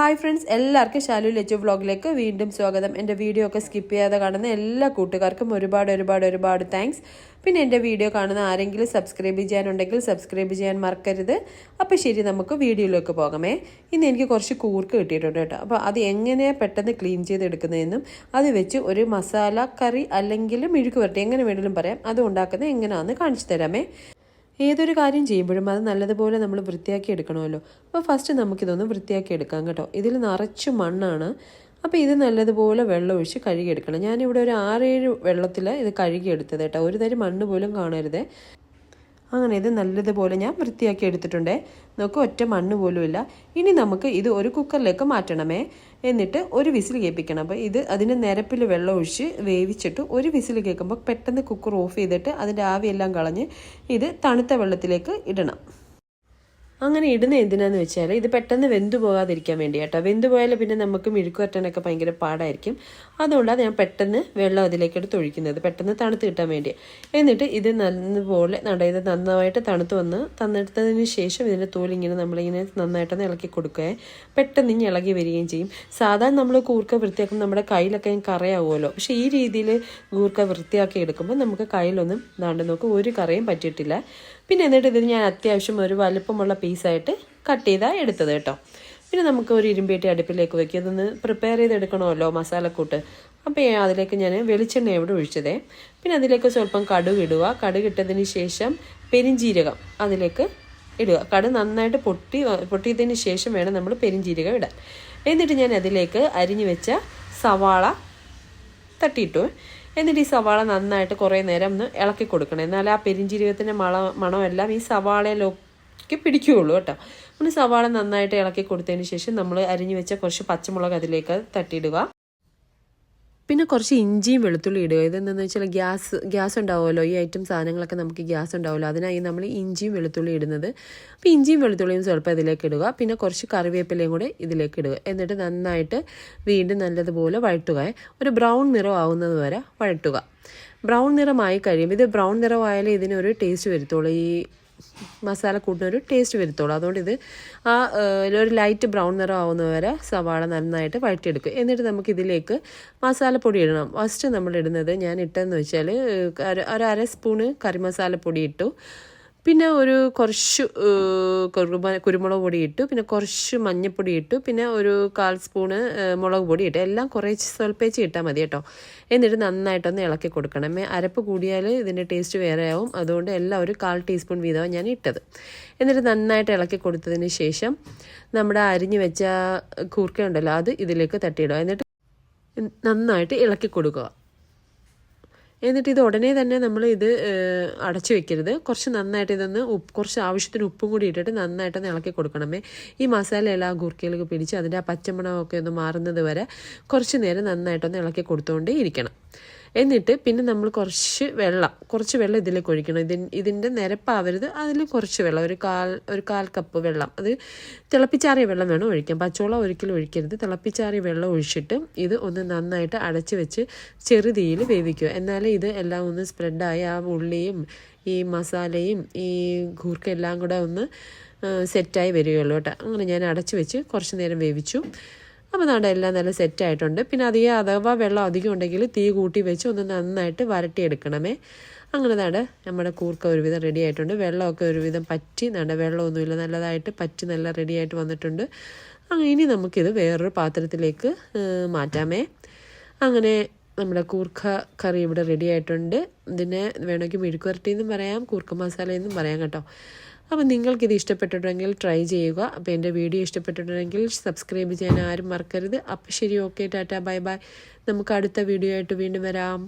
Hi friends എല്ലാവർക്കും ശാലു ലച്ചു വ്ലോഗിലേക്ക് വീണ്ടും സ്വാഗതം. എന്റെ വീഡിയോ ഒക്കെ സ്കിപ്പ് ചെയ്യാതെ കാണുന്ന എല്ലാ കൂട്ടുകാർക്കും ഒരുപാട് ഒരുപാട് ഒരുപാട് താങ്ക്സ് പിന്നെ എന്റെ വീഡിയോ കാണുന്ന ആരെങ്കിലും സബ്സ്ക്രൈബ് ചെയ്യാനുണ്ടെങ്കിൽ സബ്സ്ക്രൈബ് ചെയ്യാൻ മറക്കരുത്. അപ്പോൾ ശരി നമുക്ക് വീഡിയോയിലേക്ക് പോകാമേ. ഇന്ന് എനിക്ക് കുറച്ച് കൂർക്ക് കിട്ടിയിട്ടുണ്ട് കേട്ടോ. അപ്പോൾ അത് എങ്ങനെയാണ് പെട്ടെന്ന് ക്ലീൻ ചെയ്തെടുക്കുന്നതെന്നും അത് വെച്ച് ഒരു മസാല കറി അല്ലെങ്കിൽ മെഴുക്ക് വരട്ടി എങ്ങനെ വേണമെങ്കിലും പറയാം. അത് ഉണ്ടാക്കുന്നത് എങ്ങനെയാണെന്ന് കാണിച്ചു തരാമേ. ഏതൊരു കാര്യം ചെയ്യുമ്പോഴും അത് നല്ലതുപോലെ നമ്മൾ വൃത്തിയാക്കി എടുക്കണമല്ലോ. അപ്പോൾ ഫസ്റ്റ് നമുക്കിതൊന്ന് വൃത്തിയാക്കി എടുക്കാം കേട്ടോ. ഇതിൽ നിറച്ച് മണ്ണാണ്. അപ്പോൾ ഇത് നല്ലതുപോലെ വെള്ളം ഒഴിച്ച് കഴുകിയെടുക്കണം. ഞാനിവിടെ ഒരു ആറേഴ് വെള്ളത്തിൽ ഇത് കഴുകിയെടുത്തത് കേട്ടോ. ഒരു തരി മണ്ണ് പോലും കാണരുത്. അങ്ങനെ ഇത് നല്ലതുപോലെ ഞാൻ വൃത്തിയാക്കി എടുത്തിട്ടുണ്ട്. നോക്ക് ഒറ്റ മണ്ണ് പോലുമില്ല ഇനി നമുക്ക് ഇത് ഒരു കുക്കറിലേക്ക് മാറ്റണമേ. എന്നിട്ട് ഒരു വിസിൽ കേൾപ്പിക്കണം. അപ്പോൾ ഇത് അതിന് നിരപ്പിൽ വെള്ളം ഒഴിച്ച് വേവിച്ചിട്ട് ഒരു വിസിൽ കേൾക്കുമ്പോൾ പെട്ടെന്ന് കുക്കർ ഓഫ് ചെയ്തിട്ട് അതിന്റെ ആവിയെല്ലാം കളഞ്ഞ് ഇത് തണുത്ത വെള്ളത്തിലേക്ക് ഇടണം. അങ്ങനെ ഇടുന്ന എന്തിനാന്ന് വെച്ചാൽ ഇത് പെട്ടെന്ന് വെന്തു പോകാതിരിക്കാൻ വേണ്ടി കേട്ടോ വെന്തു പോയാൽ പിന്നെ നമുക്ക് മിഴുക്ക് വരട്ടാനൊക്കെ ഭയങ്കര പാടായിരിക്കും. അതുകൊണ്ടാണ് ഞാൻ പെട്ടെന്ന് വെള്ളം അതിലേക്ക് എടുത്ത് ഒഴിക്കുന്നത് പെട്ടെന്ന് തണുത്ത് കിട്ടാൻ വേണ്ടി എന്നിട്ട് ഇത് നല്ലപോലെ നടയത് നന്നായിട്ട് തണുത്ത് വന്ന് തന്നെടുത്തതിന് ശേഷം ഇതിന്റെ തോലിങ്ങനെ നമ്മളിങ്ങനെ നന്നായിട്ടൊന്ന് ഇളക്കി കൊടുക്കുകയും പെട്ടെന്ന് ഇനി ഇളകി വരികയും ചെയ്യും. സാധാരണ നമ്മൾ കൂർക്ക വൃത്തിയാക്കുമ്പോൾ നമ്മുടെ കയ്യിലൊക്കെ കറയാവുമല്ലോ. പക്ഷേ ഈ രീതിയിൽ കൂർക്ക വൃത്തിയാക്കി എടുക്കുമ്പോൾ നമുക്ക് കയ്യിലൊന്നും നാണ്ട് നോക്ക് ഒരു കറയും പറ്റിയിട്ടില്ല. പിന്നെ എന്നിട്ട് ഇത് ഞാൻ അത്യാവശ്യം ഒരു വലുപ്പമുള്ള പീസായിട്ട് കട്ട് ചെയ്താണ് എടുത്തത് കേട്ടോ. പിന്നെ നമുക്ക് ഒരു ഇരുമ്പേട്ടി അടുപ്പിലേക്ക് വെക്കുക ഇതൊന്ന് പ്രിപ്പയർ ചെയ്തെടുക്കണമല്ലോ മസാലക്കൂട്ട്. അപ്പോൾ അതിലേക്ക് ഞാൻ വെളിച്ചെണ്ണ എവിടെ ഒഴിച്ചതേ. പിന്നെ അതിലേക്ക് സ്വല്പം കടുക് ഇടുക. കടുക് ഇട്ടതിന് ശേഷം പെരിഞ്ചീരകം അതിലേക്ക് ഇടുക. കടു നന്നായിട്ട് പൊട്ടി പൊട്ടിയതിന് ശേഷം വേണം നമ്മൾ പെരിഞ്ചീരകം ഇടാൻ. എന്നിട്ട് ഞാൻ അതിലേക്ക് അരിഞ്ഞു വെച്ച സവാള തട്ടിയിട്ടു. എന്നിട്ട് ഈ സവാള നന്നായിട്ട് കുറേ നേരം ഒന്ന് ഇളക്കി കൊടുക്കണം. എന്നാൽ ആ പെരിഞ്ചീരകത്തിന്റെ മണ മണമെല്ലാം ഈ സവാളയിലൊക്കെ പിടിക്കുകയുള്ളൂ കേട്ടോ. പിന്നെ സവാള നന്നായിട്ട് ഇളക്കി കൊടുത്തതിന് ശേഷം നമ്മൾ അരിഞ്ഞു വെച്ച കുറച്ച് പച്ചമുളക് അതിലേക്ക് തട്ടിയിടുക. പിന്നെ കുറച്ച് ഇഞ്ചിയും വെളുത്തുള്ളി ഇടുക. ഇതെന്താണെന്ന് വെച്ചാൽ ഗ്യാസ് ഗ്യാസ് ഉണ്ടാവുമല്ലോ. ഈ ഐറ്റം സാധനങ്ങളൊക്കെ നമുക്ക് ഗ്യാസ് ഉണ്ടാവുമല്ലോ. അതിനായി നമ്മൾ ഇഞ്ചിയും വെളുത്തുള്ളി ഇടുന്നത്. അപ്പോൾ ഇഞ്ചിയും വെളുത്തുള്ളിയും സ്വല്പം ഇതിലേക്ക് ഇടുക. പിന്നെ കുറച്ച് കറിവേപ്പിലയും കൂടെ ഇതിലേക്ക് ഇടുക. എന്നിട്ട് നന്നായിട്ട് വീണ്ടും നല്ലതുപോലെ വഴട്ടുക ഒരു ബ്രൗൺ നിറം ആവുന്നത് വരെ വഴട്ടുക ബ്രൗൺ നിറമായി കഴിയുമ്പോൾ ഇത് ബ്രൗൺ നിറമായാലേ ഇതിനൊരു ടേസ്റ്റ് വരുത്തുള്ളൂ. ഈ മസാല കൂട്ടിനൊരു ടേസ്റ്റ് വരുത്തുള്ളൂ. അതുകൊണ്ട് ഇത് ആ ഒരു ലൈറ്റ് ബ്രൗൺ നിറം ആവുന്ന വരെ സവാള നന്നായിട്ട് വഴറ്റിയെടുക്കും. എന്നിട്ട് നമുക്ക് ഇതിലേക്ക് മസാലപ്പൊടി ഇടണം. ഫസ്റ്റ് നമ്മൾ ഇടുന്നത് ഞാൻ ഇട്ടതെന്ന് വെച്ചാൽ ഒരു അര സ്പൂണ് കറി മസാലപ്പൊടി ഇട്ടു. പിന്നെ ഒരു കുറച്ച് കുരുമ കുരുമുളക് പൊടി ഇട്ടു പിന്നെ കുറച്ച് മഞ്ഞൾപ്പൊടി ഇട്ടു പിന്നെ ഒരു കാൽ സ്പൂണ് മുളക് പൊടി ഇട്ടു എല്ലാം കുറേ സ്വൽപ്പേച്ച് ഇട്ടാൽ മതി കേട്ടോ. എന്നിട്ട് നന്നായിട്ടൊന്ന് ഇളക്കി കൊടുക്കണം. അരപ്പ് കൂടിയാൽ ഇതിന്റെ ടേസ്റ്റ് വേറെ ആവും അതുകൊണ്ട് എല്ലാം ഒരു കാൽ ടീസ്പൂൺ വീതമാണ് ഞാൻ ഇട്ടത്. എന്നിട്ട് നന്നായിട്ട് ഇളക്കി കൊടുത്തതിന് ശേഷം നമ്മുടെ അരിഞ്ഞു വെച്ച കൂർക്ക ഉണ്ടല്ലോ അത് ഇതിലേക്ക് തട്ടിയിടുക. എന്നിട്ട് നന്നായിട്ട് ഇളക്കി കൊടുക്കുക. എന്നിട്ട് ഇത് ഉടനെ തന്നെ നമ്മൾ ഇത് അടച്ചു വെക്കരുത്. കുറച്ച് നന്നായിട്ട് ഇതൊന്ന് ഉപ്പ് കുറച്ച് ആവശ്യത്തിന് ഉപ്പും കൂടി ഇട്ടിട്ട് നന്നായിട്ടൊന്ന് ഇളക്കി കൊടുക്കണമേ. ഈ മസാല എല്ലാം ഗുർക്കയിലേക്ക് പിടിച്ച് അതിന്റെ ആ പച്ചമണമൊക്കെ ഒന്ന് മാറുന്നത് വരെ കുറച്ച് നേരം നന്നായിട്ടൊന്ന് ഇളക്കി കൊടുത്തുകൊണ്ടേ ഇരിക്കണം. എന്നിട്ട് പിന്നെ നമ്മൾ കുറച്ച് വെള്ളം കുറച്ച് വെള്ളം ഇതിലേക്ക് ഒഴിക്കണം. ഇതിൻ ഇതിന്റെ നിരപ്പാവരുത് അതിൽ കുറച്ച് വെള്ളം ഒരു കാൽ ഒരു കാൽ കപ്പ് വെള്ളം. അത് തിളപ്പിച്ചാറിയ വെള്ളം വേണം ഒഴിക്കാം പച്ചവെള്ളം ഒരിക്കലും ഒഴിക്കരുത്. തിളപ്പിച്ചാറിയ വെള്ളം ഒഴിച്ചിട്ട് ഇത് ഒന്ന് നന്നായിട്ട് അടച്ച് വെച്ച് ചെറുതീയിൽ വേവിക്കുക. എന്നാലേ ഇത് എല്ലാം ഒന്ന് സ്പ്രെഡായി ആ ഉള്ളിയും ഈ മസാലയും ഈ കൂർക്ക എല്ലാം കൂടെ ഒന്ന് സെറ്റായി വരികയുള്ളൂ കേട്ടോ. അങ്ങനെ ഞാൻ അടച്ച് വെച്ച് കുറച്ച് നേരം വേവിച്ചു. അപ്പോൾ നമ്മുടെ എല്ലാം നല്ല സെറ്റ് ആയിട്ടുണ്ട്. പിന്നെ അധികം അഥവാ വെള്ളം അധികം ഉണ്ടെങ്കിൽ തീ കൂട്ടി വെച്ച് ഒന്ന് നന്നായിട്ട് വരട്ടിയെടുക്കണമേ. അങ്ങനെ നട നമ്മുടെ കൂർക്ക ഒരുവിധം റെഡി ആയിട്ടുണ്ട്. വെള്ളമൊക്കെ ഒരുവിധം പറ്റി നട വെള്ളമൊന്നുമില്ല നല്ലതായിട്ട് പറ്റി നല്ല റെഡി ആയിട്ട് വന്നിട്ടുണ്ട്. അങ്ങനെ ഇനി നമുക്കിത് വേറൊരു പാത്രത്തിലേക്ക് മാറ്റാമേ. അങ്ങനെ നമ്മുടെ കൂർക്ക കറി ഇവിടെ റെഡി ആയിട്ടുണ്ട്. ഇതിനെ വേണമെങ്കിൽ മെഴുക്കുവരട്ടി എന്നും പറയാം കൂർക്ക മസാല എന്നും പറയാം കേട്ടോ. അപ്പോൾ നിങ്ങൾക്കിത് ഇഷ്ടപ്പെട്ടിട്ടുണ്ടെങ്കിൽ ട്രൈ ചെയ്യുക. അപ്പോൾ എന്റെ വീഡിയോ ഇഷ്ടപ്പെട്ടിട്ടുണ്ടെങ്കിൽ സബ്സ്ക്രൈബ് ചെയ്യാൻ ആരും മറക്കരുത്. അപ്പോൾ ശരി ഓക്കെ ടാറ്റ ബൈ ബൈ നമുക്ക് അടുത്ത വീഡിയോ ആയിട്ട് വീണ്ടും വരാം.